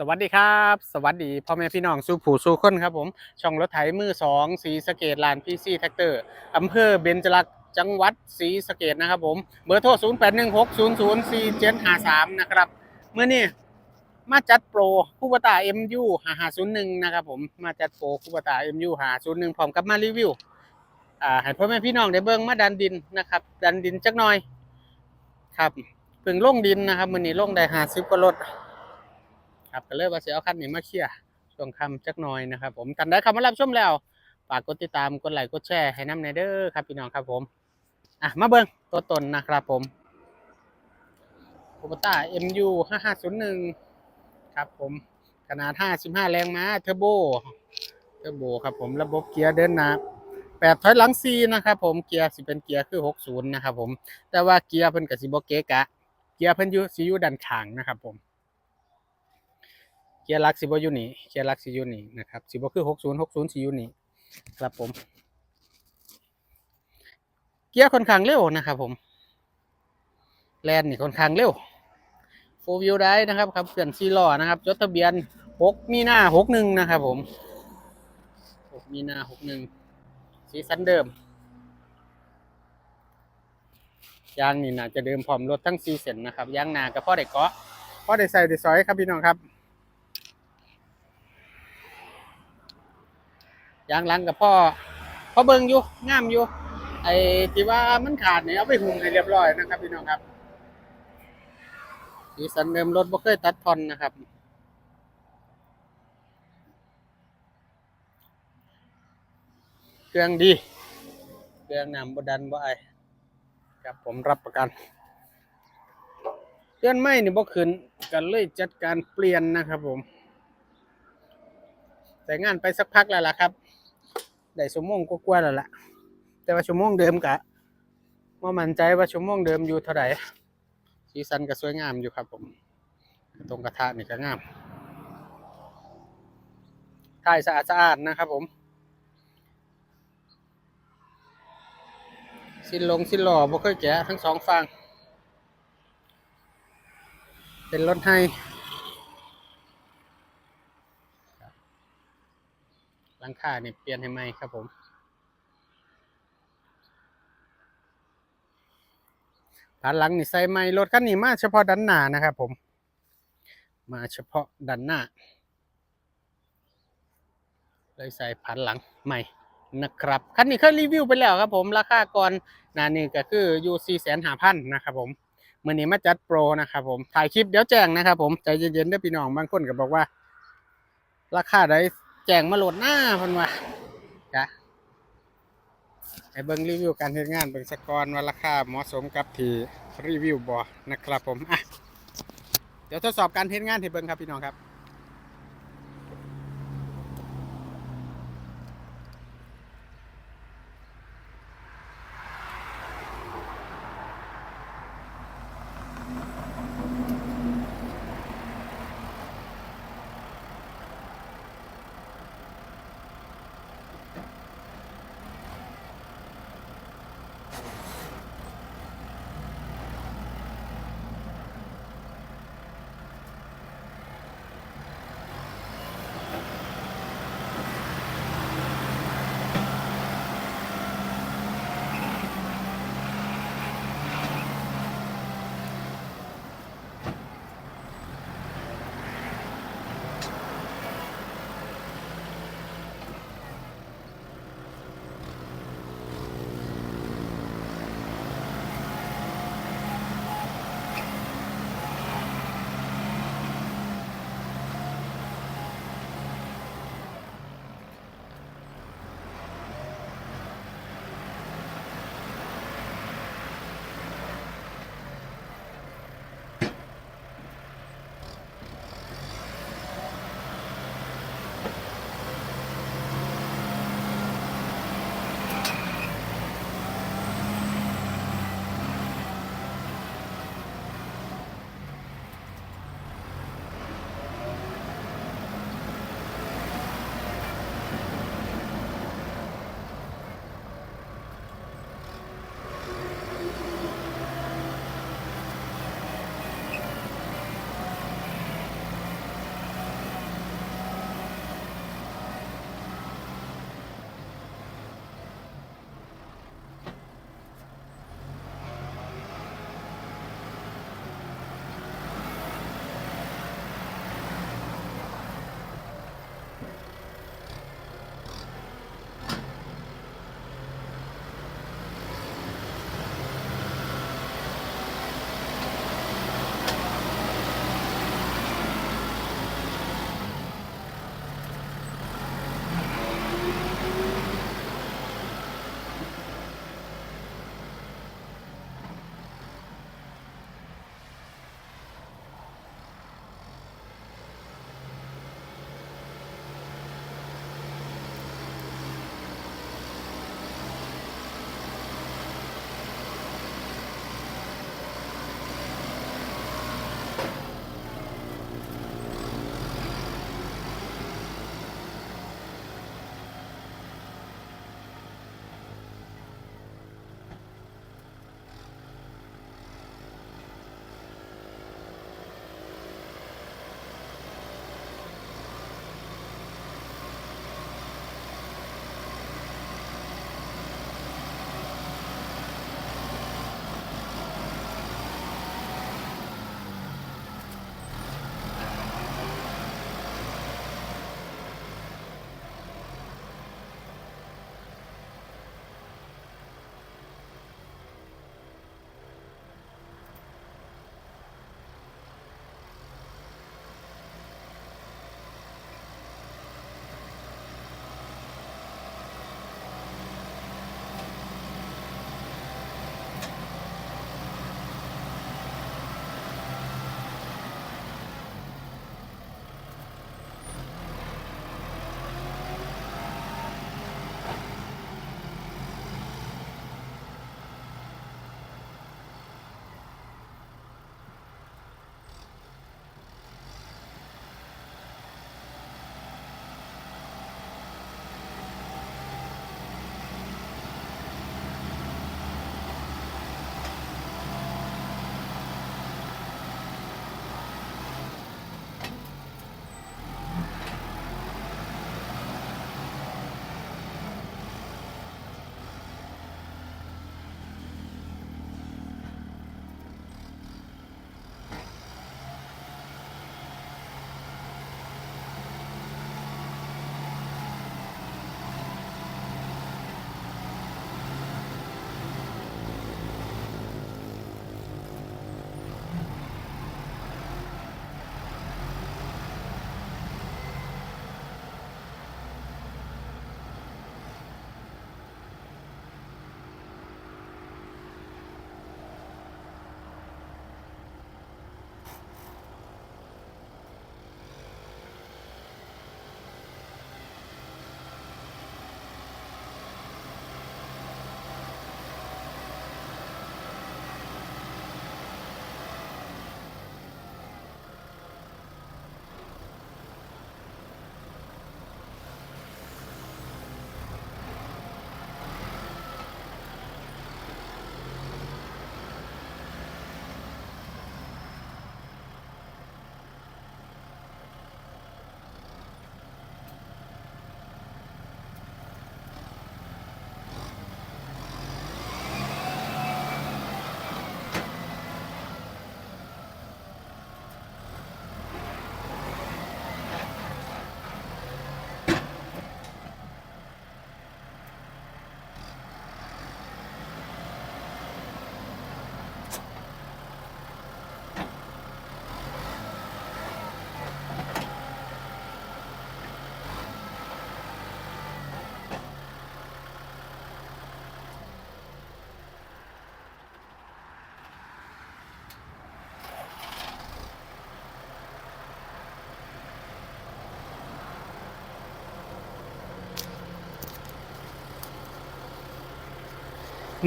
สวัสดีครับ สวัสดีพ่อแม่พี่น้องสู่ผู้สู่คนครับผม ช่องรถไถมือสองสีสะเกตลานพีซีแท็กเตอร์อำเภอเบญจลักษณ์จังหวัดศรีสะเกดนะครับผมเบอร์โทร 0 8 1 6 0 0 4 7 5 3 นะครับเมื่อนี้มาจัดโปรคูปตา MU 5501นะครับผมมาจัดโปรคูปตา MU 5501พร้อมกับมารีวิวอ่าให้พ่อแม่พี่น้องได้เบิ่งมาดันดินนะครับ ดันดินจักหน่อยครับเพิ่งลงดินนะครับมื่อนี้ลงได้50กว่ารถ ครับก็เลยว่าสิเอาคันนี้มาเคลียร์ช่วงค่ำจักหน่อยนะครับ ผมทันได้คำมารับชมแล้วฝากกดติดตามกดไลค์กดแชร์ให้น้ำในเด้อครับพี่น้องครับผมอะมาเบิ่งตัวตนนะครับผมโคบต้า MU 5501 ครับผมขนาด 55 แรงม้าเทอร์โบเทอร์โบครับผมระบบเกียร์เดินหน้าแปดถอยหลังซีนะครับผมเกียร์สิเป็นเกียร์คือ60นะครับผมแต่ว่าเกียร์เพิ่นก็สิบ่เกกะ เกียร์เพิ่นอยู่สิอยู่ด้านข้างนะครับผม กียร์ลักสิบอยู่นี่เกียร์ลักสิอยู่นี่นะครับสิบคือหกศูนย์หกศูนย์สิอยู่นี่ครับผม เกียร์ค่อนข้างเร็วนะครับผมแลนนี่ค่อนข้างเร็วโฟวิวได้นะครับครับเกินซีล้อนะครับจดทะเบียนหกมีหน้าหกหนึ่งนะครับผมหกมีหน้าหกหนึ่งสีสันเดิมยางนี่น่าจะเดิมพร้อมรถทั้งซีเส้นนะครับยางหนากับพ่อได้เกาะพ่อได้ใส่ได้ซอยครับพี่น้องครับ ยางหลังกับพ่อพ่อเบิงอยู่งามอยู่ ไอ้ที่ว่ามันขาดเนี่ยเอาไปหุงให้เรียบร้อยนะครับพี่น้องครับสีสันเดิมรถบ่เคยตัดทอนนะครับเครื่องดี เครื่องนำบดันบ่ไอครับผมรับประกันเครื่องไม่นี่บ่ขึ้นกันเลยจัดการเปลี่ยนนะครับผม แต่งานไปสักพักแล้วล่ะครับ ได้ชั่วโมงกว่าๆแล้วล่ะ แต่ว่าชั่วโมงเดิมกะว่ามั่นใจว่าชั่วโมงเดิมอยู่เท่าไหร่สีสันก็สวยงามอยู่ครับผม ตรงกระทะนี่ก็งามถ่ายสะอาดสะอาดนะครับผมสิ้นลงสิ้นหล่อบ่เคยแกะทั้งสองฝั่งเป็นรถให้ หลังคาเนี่ยเปลี่ยนให้ใหม่ครับผมด้านหลังนี่ใส่ใหม่รถคันนี้มาเฉพาะด้านหน้านะครับผม มาเฉพาะด้านหน้า เลยใส่ผันหลังใหม่นะครับคันนี้เคยรีวิวไปแล้วครับผมราคาก่อนหนานี่ก็คืออยู่สี่แสนห้าพันนะครับผมเมื่อนี้มาจัดโปรนะครับผมถ่ายคลิปเดี๋ยวแจ้งนะครับผมใจเย็นๆเด้อพี่น้องบางคนก็บอกว่า ราคาได้ แจงมาโหลดหน้าพันว่าจ้ะไอ้เบิ้งรีวิวการเฮ็ดงานเบิ้งสกอนว่าราคาเหมาะสมกับที่รีวิวบ่นะครับผมอะเดี๋ยวทดสอบการเฮ็ดงานให้เบิ้งครับพี่น้องครับ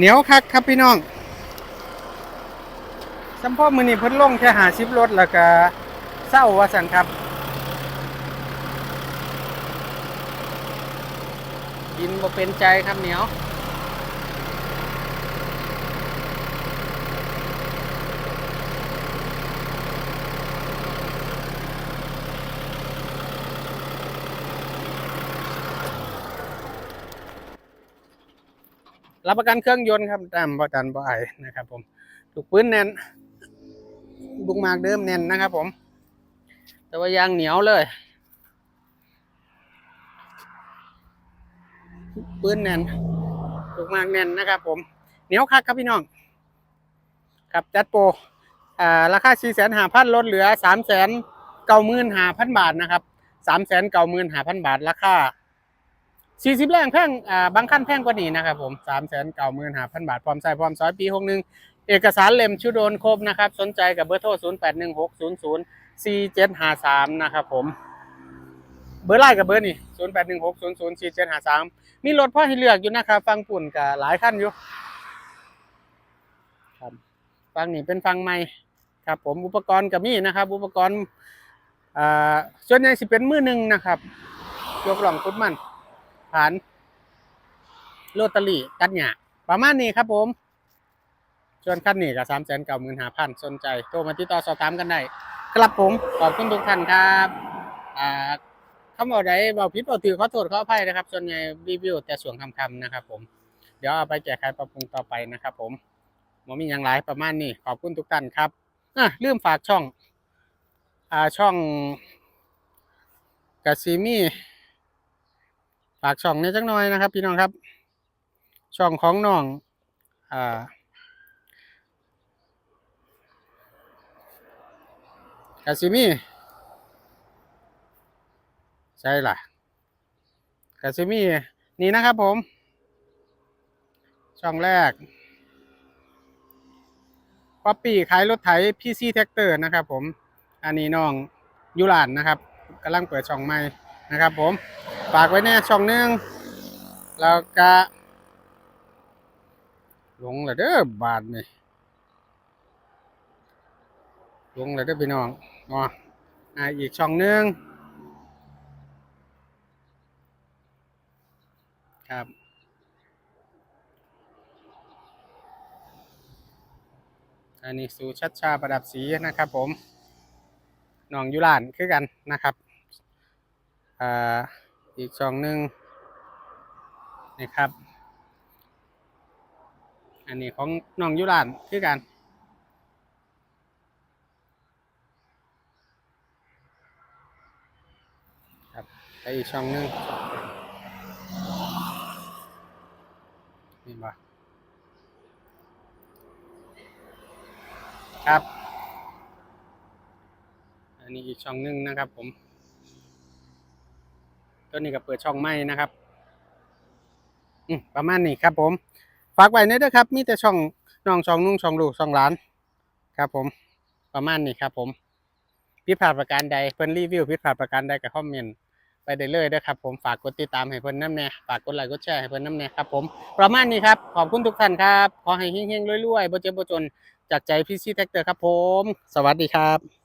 เหนียวคักครับพี่น้องสัมพ่อมือนี่เพิ่นลงแค่หาชิบรถแล้วก็เศร้าว่าสันครับ กินบ่เป็นใจครับเหนียว รับประกันเครื่องยนต์ครับตามประกันบ่ไอนะครับ ผมถูกปื้นแน่น บุกมากเดิมแน่นนะครับ ผม แต่ว่ายางเหนียวเลยปื้นแน่นบุกมากแน่นนะครับ ผมเหนียวคักครับพี่น้องครับจัดโปรอ่าราคา4 5 0 0 0ลดเหลือ3 9 5 0 0 0บาทนะครับ3 9 5 0 0 0บาทราคา สี่สิบแรงแพงอ่าบางขั้นแพงกว่านี้นะครับผมสามแสนเก้าหมื่นห้าพันบาท พร้อมใส่พร้อมซอยปีหกหนึ่งเอกสารเล่มชุดโดนครบนะครับ สนใจกับเบอร์โทรศูนย์แปดหนึ่งหกศูนย์ศูนย์สี่เจ็ดห้าสามนะครับผม เบอร์ไลน์กับเบอร์นี่ศูนย์แปดหนึ่งหกศูนย์ศูนย์สี่เจ็ดห้าสามมีรถพ่อให้เลือกอยู่นะครับ ฟังปุ่นกับหลายขั้นอยู่ครับฟังนี่เป็นฟังใหม่ครับผมอุปกรณ์กับมีนะครับ อุปกรณ์อ่าส่วนใหญ่สิเป็นมือหนึ่งนะครับยกหล่องพุดมัน ผ่านโรตารี่ตัดหยาประมาณนี้ครับผมส่วนคันนี้ก็สามแสนเก้าหมื่นห้าพันสนใจ โทรมาติดต่อสอบถามกันได้ครับผมขอบคุณทุกท่านครับอ่าคำบอกใดบอกผิดบอกถือขอโทษขออภัยนะครับ ส่วนใหญ่รีวิวแต่ส่วนคำๆนะครับผมเดี๋ยวเอาไปแก้ไขปรับปรุงต่อไปนะครับผมมมีอย่างไรประมาณนี้ขอบคุณทุกท่านครับอะลืมฝากช่องอ่าช่องกาซิมี ฝากช่องนี้จักหน่อยนะครับ พี่น้องครับ ช่องของน้องอ่ากาซิมีใช่ล่ะกาซิมีนี่นะครับผม ช่องแรกป๊อปปี้ขายรถไถพีซีแท็กเตอร์นะครับผม อันนี้น้องยุรานนะครับกำลังเปิดช่องใหม่นะครับผม ฝากไว้แน่ช่องนึงแล้วก็ลงแล้วเด้อบาทนี่ลงแล้วเด้อพี่น้องอ๋ออีกช่องนึงครับอันนี้สูชัดชาประดับสีนะครับผมน้องยุรานคือกันนะครับอ่า อีกช่องหนึ่งนะครับ อันนี้ของน้องยุรานคือกัน ครับไปอีกช่องหนึ่งนี่บ่ครับ อันนี้อีกช่องหนึ่งนะครับผม ตัวนี้ก็เปิดช่องใหม่นะครับอืประมาณนี้ครับผม ฝากไว้เนด้อครับ มีแต่ช่องน้องช่องนุ่งช่องลูกช่องหลาน ครับผม ประมาณนี้ครับผมผิดพลาดประการใดเพิ่นรีวิวผิดพลาดประการใดก็คอมเมนต์ไปได้เลยเด้อครับผมฝากกดติดตามให้เพิ่นน้ำแน่ฝากกดไลค์กดแชร์ให้เพิ่นน้ำแน่ครับผมประมาณนี้ครับ ขอบคุณทุกท่านครับ ขอให้เฮงๆรวยๆบ่เจ็บบ่จนจากใจพี่ซีแท็กเตอร์ครับผม สวัสดีครับ